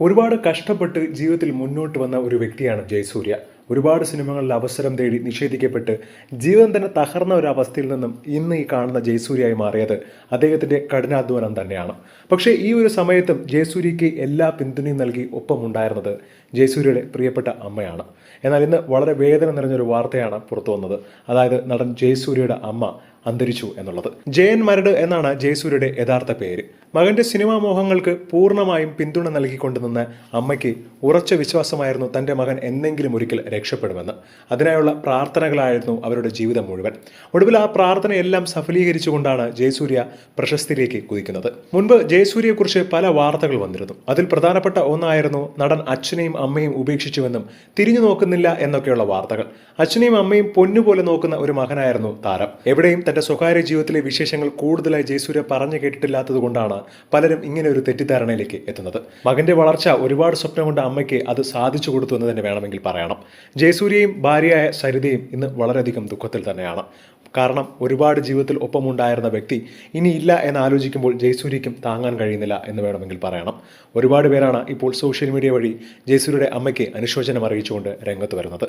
ഒരുപാട് കഷ്ടപ്പെട്ട് ജീവിതത്തിൽ മുന്നോട്ട് വന്ന ഒരു വ്യക്തിയാണ് ജയസൂര്യ. ഒരുപാട് സിനിമകളിൽ അവസരം തേടി നിഷേധിക്കപ്പെട്ട് ജീവിതം തന്നെ തകർന്ന ഒരു അവസ്ഥയിൽ നിന്നും ഇന്ന് ഈ കാണുന്ന ജയസൂര്യയായി മാറിയത് അദ്ദേഹത്തിന്റെ കഠിനാധ്വാനം തന്നെയാണ്. പക്ഷേ ഈ ഒരു സമയത്തും ജയസൂര്യയ്ക്ക് എല്ലാ പിന്തുണയും നൽകി ഒപ്പമുണ്ടായിരുന്നത് ജയസൂര്യയുടെ പ്രിയപ്പെട്ട അമ്മയാണ്. എന്നാൽ ഇന്ന് വളരെ വേദന നിറഞ്ഞൊരു വാർത്തയാണ് പുറത്തു വന്നത്. അതായത് നടൻ ജയസൂര്യയുടെ അമ്മ അന്തരിച്ചു എന്നുള്ളത്. ജയൻ മരട് എന്നാണ് ജയസൂര്യയുടെ യഥാർത്ഥ പേര്. മകന്റെ സിനിമാ മോഹങ്ങൾക്ക് പൂർണമായും പിന്തുണ നൽകിക്കൊണ്ട് നിന്ന് അമ്മയ്ക്ക് ഉറച്ച വിശ്വാസമായിരുന്നു തന്റെ മകൻ എന്നെങ്കിലും ഒരിക്കൽ രക്ഷപ്പെടുമെന്ന്. അതിനായുള്ള പ്രാർത്ഥനകളായിരുന്നു അവരുടെ ജീവിതം മുഴുവൻ. ഒടുവിൽ ആ പ്രാർത്ഥനയെല്ലാം സഫലീകരിച്ചുകൊണ്ടാണ് ജയസൂര്യ പ്രശസ്തിയിലേക്ക് കുതിക്കുന്നത്. മുൻപ് ജയസൂര്യയെക്കുറിച്ച് പല വാർത്തകൾ വന്നിരുന്നു. അതിൽ പ്രധാനപ്പെട്ട ഒന്നായിരുന്നു നടൻ അച്ഛനെയും അമ്മയും ഉപേക്ഷിച്ചുവെന്നും തിരിഞ്ഞു നോക്കുന്നില്ല എന്നൊക്കെയുള്ള വാർത്തകൾ. അച്ഛനെയും അമ്മയും പൊന്നുപോലെ നോക്കുന്ന ഒരു മകനായിരുന്നു താരം. എവിടെയും തന്റെ സ്വകാര്യ ജീവിതത്തിലെ വിശേഷങ്ങൾ കൂടുതലായി ജയസൂര്യ പറഞ്ഞു കേട്ടിട്ടില്ലാത്തത് കൊണ്ടാണ് പലരും ഇങ്ങനെ ഒരു തെറ്റിദ്ധാരണയിലേക്ക് എത്തുന്നത്. മകന്റെ വളർച്ച ഒരുപാട് സ്വപ്നം കൊണ്ട് അമ്മയ്ക്ക് അത് സാധിച്ചു കൊടുത്തു എന്ന് തന്നെ വേണമെങ്കിൽ പറയണം. ജയസൂര്യയും ഭാര്യയായ സരിതയും ഇന്ന് വളരെയധികം ദുഃഖത്തിൽ തന്നെയാണ്. കാരണം ഒരുപാട് ജീവിതത്തിൽ ഒപ്പമുണ്ടായിരുന്ന വ്യക്തി ഇനി ഇല്ല എന്ന് ആലോചിക്കുമ്പോൾ ജയസൂര്യയ്ക്കും താങ്ങാൻ കഴിയുന്നില്ല എന്ന് വേണമെങ്കിൽ പറയണം. ഒരുപാട് പേരാണ് ഇപ്പോൾ സോഷ്യൽ മീഡിയ വഴി ജയസൂര്യയുടെ അമ്മയ്ക്ക് അനുശോചനം അറിയിച്ചുകൊണ്ട് രംഗത്ത് വരുന്നത്.